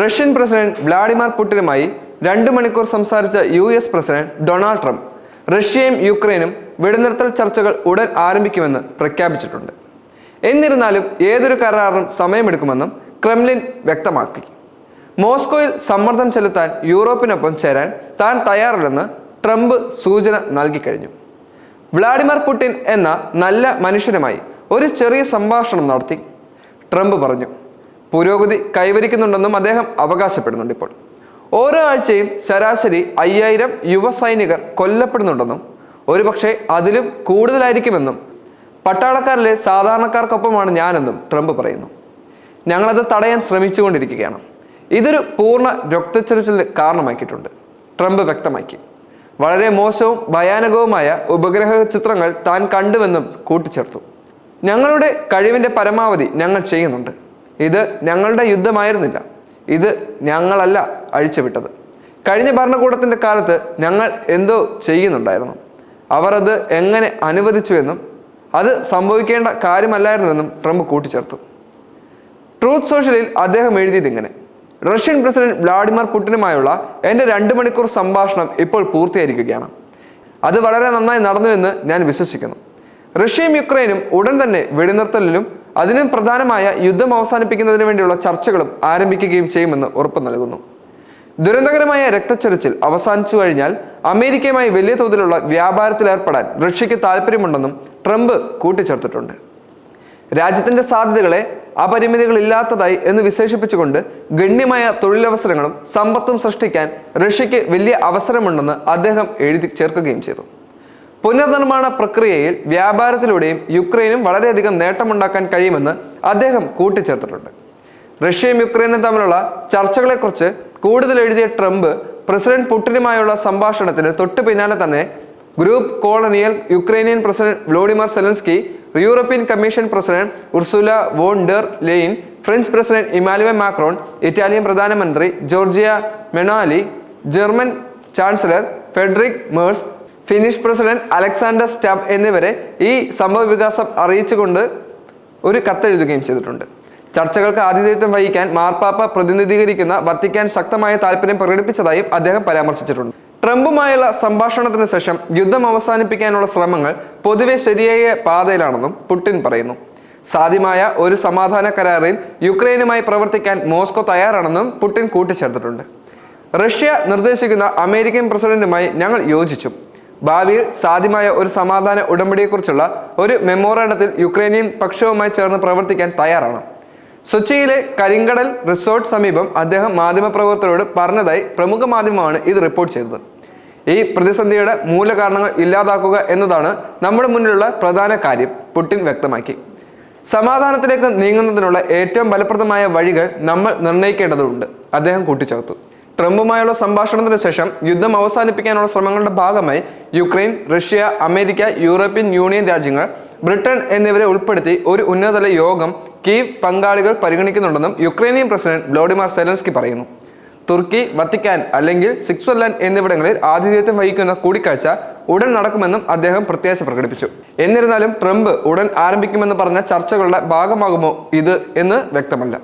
Russian president Vladimir പുടിനുമായി രണ്ട് മണിക്കൂർ സംസാരിച്ച U S president Donald Trump റഷ്യയും യുക്രൈനും വെടിനിർത്തൽ ചർച്ചകൾ ഉടൻ ആരംഭിക്കുമെന്ന് പ്രഖ്യാപിച്ചിട്ടുണ്ട്. എന്നിരുന്നാലും ഏതൊരു കരാറിനും സമയമെടുക്കുമെന്നും ക്രെംലിൻ വ്യക്തമാക്കി. മോസ്കോയിൽ സമ്മർദ്ദം ചെലുത്താൻ യൂറോപ്പിനൊപ്പം ചേരാൻ താൻ തയ്യാറല്ലെന്ന് ട്രംപ് സൂചന നൽകിക്കഴിഞ്ഞു വ്ളാഡിമിർ പുടിൻ എന്ന നല്ല മനുഷ്യനുമായി ഒരു ചെറിയ സംഭാഷണം നടത്തി ട്രംപ് പറഞ്ഞു. പുരോഗതി കൈവരിക്കുന്നുണ്ടെന്നും അദ്ദേഹം അവകാശപ്പെടുന്നുണ്ട് ഇപ്പോൾ. ഓരോ ആഴ്ചയും ശരാശരി അയ്യായിരം യുവ സൈനികർ കൊല്ലപ്പെടുന്നുണ്ടെന്നും ഒരുപക്ഷെ അതിലും കൂടുതലായിരിക്കുമെന്നും പട്ടാളക്കാരിലെ സാധാരണക്കാർക്കൊപ്പമാണ് ഞാനെന്നും ട്രംപ് പറയുന്നു. ഞങ്ങളത് തടയാൻ ശ്രമിച്ചുകൊണ്ടിരിക്കുകയാണ്. ഇതൊരു പൂർണ രക്തച്ചൊരിച്ചിലിന് കാരണമാക്കിയിട്ടുണ്ട് ട്രംപ് വ്യക്തമാക്കി. വളരെ മോശവും ഭയാനകവുമായ ഉപഗ്രഹ ചിത്രങ്ങൾ താൻ കണ്ടുവെന്നും കൂട്ടിച്ചേർത്തു. ഞങ്ങളുടെ കഴിവിന്റെ പരമാവധി ഞങ്ങൾ ചെയ്യുന്നുണ്ട്. ഇത് ഞങ്ങളുടെ യുദ്ധമായിരുന്നില്ല. ഇത് ഞങ്ങളല്ല അഴിച്ചുവിട്ടത്. കഴിഞ്ഞ ഭരണകൂടത്തിന്റെ കാലത്ത് ഞങ്ങൾ എന്തോ ചെയ്യുന്നുണ്ടായിരുന്നു. അവർ അത് എങ്ങനെ അനുവദിച്ചുവെന്നും അത് സംഭവിക്കേണ്ട കാര്യമല്ലായിരുന്നുവെന്നും ട്രംപ് കൂട്ടിച്ചേർത്തു. ട്രൂത്ത് സോഷ്യലിൽ അദ്ദേഹം എഴുതിയത് ഇങ്ങനെ റഷ്യൻ പ്രസിഡന്റ് വ്ളാഡിമിർ പുടിനുമായുള്ള എന്റെ രണ്ട് മണിക്കൂർ സംഭാഷണം ഇപ്പോൾ പൂർത്തിയായിരിക്കുകയാണ്. അത് വളരെ നന്നായി നടന്നുവെന്ന് ഞാൻ വിശ്വസിക്കുന്നു. റഷ്യയും യുക്രൈനും ഉടൻ തന്നെ വെടിനിർത്തലിലും അതിനും പ്രധാനമായ യുദ്ധം അവസാനിപ്പിക്കുന്നതിന് വേണ്ടിയുള്ള ചർച്ചകളും ആരംഭിക്കുകയും ചെയ്യുമെന്ന് ഉറപ്പ് നൽകുന്നു. ദുരന്തകരമായ രക്തച്ചൊരിച്ചിൽ അവസാനിച്ചു കഴിഞ്ഞാൽ അമേരിക്കയുമായി വലിയ തോതിലുള്ള വ്യാപാരത്തിൽ ഏർപ്പെടാൻ റഷ്യക്ക് താല്പര്യമുണ്ടെന്നും ട്രംപ് കൂട്ടിച്ചേർത്തിട്ടുണ്ട്. രാജ്യത്തിന്റെ സാധ്യതകളെ അപരിമിതികളില്ലാത്തതായി എന്ന് വിശേഷിപ്പിച്ചുകൊണ്ട് ഗണ്യമായ തൊഴിലവസരങ്ങളും സമ്പത്തും സൃഷ്ടിക്കാൻ റഷ്യക്ക് വലിയ അവസരമുണ്ടെന്ന് അദ്ദേഹം എഴുതി ചേർക്കുകയും ചെയ്തു. പുനർനിർമ്മാണ പ്രക്രിയയിൽ വ്യാപാരത്തിലൂടെയും യുക്രൈനും വളരെയധികം നേട്ടമുണ്ടാക്കാൻ കഴിയുമെന്ന് അദ്ദേഹം കൂട്ടിച്ചേർത്തിട്ടുണ്ട്. റഷ്യയും യുക്രൈനും തമ്മിലുള്ള ചർച്ചകളെക്കുറിച്ച് കൂടുതൽ എഴുതിയ ട്രംപ് പ്രസിഡന്റ് പുട്ടിനുമായുള്ള സംഭാഷണത്തിന് തൊട്ടു പിന്നാലെ തന്നെ group കോളനിയൽ Ukrainian president Volodymyr Zelensky European Commission president Ursula von der Leyen French president Emmanuel Macron Italian പ്രധാനമന്ത്രി Giorgia Meloni German chancellor Friedrich Merz Finnish president Alexander Stubb എന്നിവരെ ഈ സംഭവ വികാസം അറിയിച്ചുകൊണ്ട് ഒരു കത്തെഴുതുകയും ചെയ്തിട്ടുണ്ട്. ചർച്ചകൾക്ക് ആതിഥേയത്വം വഹിക്കാൻ മാർപ്പാപ്പ പ്രതിനിധീകരിക്കുന്ന വത്തിക്കാൻ ശക്തമായ താല്പര്യം പ്രകടിപ്പിച്ചതായും അദ്ദേഹം പരാമർശിച്ചിട്ടുണ്ട്. ട്രംപുമായുള്ള സംഭാഷണത്തിന് ശേഷം യുദ്ധം അവസാനിപ്പിക്കാനുള്ള ശ്രമങ്ങൾ പൊതുവെ ശരിയായ പാതയിലാണെന്നും പുടിൻ പറയുന്നു. സാധ്യമായ ഒരു സമാധാന കരാറിൽ യുക്രൈനുമായി പ്രവർത്തിക്കാൻ മോസ്കോ തയ്യാറാണെന്നും പുടിൻ കൂട്ടിച്ചേർത്തിട്ടുണ്ട്. റഷ്യ നിർദ്ദേശിക്കുന്ന അമേരിക്കൻ പ്രസിഡന്റുമായി ഞങ്ങൾ യോജിച്ചു. ഭാവിയിൽ സാധ്യമായ ഒരു സമാധാന ഉടമ്പടിയെക്കുറിച്ചുള്ള ഒരു മെമ്മോറാണ്ടത്തിൽ യുക്രൈനിയൻ പക്ഷവുമായി ചേർന്ന് പ്രവർത്തിക്കാൻ തയ്യാറാണ്. സൊച്ചിയിലെ കരിങ്കടൽ റിസോർട്ട് സമീപം അദ്ദേഹം മാധ്യമപ്രവർത്തകരോട് പറഞ്ഞതായി പ്രമുഖ മാധ്യമമാണ് ഇത് റിപ്പോർട്ട് ചെയ്തത്. ഈ പ്രതിസന്ധിയുടെ മൂലകാരണങ്ങൾ ഇല്ലാതാക്കുക എന്നതാണ് നമ്മുടെ മുന്നിലുള്ള പ്രധാന കാര്യം പുടിൻ വ്യക്തമാക്കി. സമാധാനത്തിലേക്ക് നീങ്ങുന്നതിനുള്ള ഏറ്റവും ഫലപ്രദമായ വഴികൾ നമ്മൾ നിർണയിക്കേണ്ടതുണ്ട് അദ്ദേഹം കൂട്ടിച്ചേർത്തു. ട്രംപുമായുള്ള സംഭാഷണത്തിന് ശേഷം യുദ്ധം അവസാനിപ്പിക്കാനുള്ള ശ്രമങ്ങളുടെ ഭാഗമായി Ukraine Russia America European Union രാജ്യങ്ങൾ ബ്രിട്ടൻ എന്നിവരെ ഉൾപ്പെടുത്തി ഒരു ഉന്നതതല യോഗം കീവ് പങ്കാളികൾ പരിഗണിക്കുന്നുണ്ടെന്നും യുക്രൈനിയൻ പ്രസിഡന്റ് വ്ളോഡിമാർ സെലൻസ്കി പറയുന്നു. തുർക്കി വത്തിക്കാൻ അല്ലെങ്കിൽ സ്വിറ്റ്സർലൻഡ് എന്നിവിടങ്ങളിൽ ആതിഥേയത്വം വഹിക്കുന്ന കൂടിക്കാഴ്ച ഉടൻ നടക്കുമെന്നും അദ്ദേഹം പ്രത്യാശ പ്രകടിപ്പിച്ചു. എന്നിരുന്നാലും ട്രംപ് ഉടൻ ആരംഭിക്കുമെന്ന് പറഞ്ഞ ചർച്ചകളുടെ ഭാഗമാകുമോ ഇത് എന്ന് വ്യക്തമല്ല.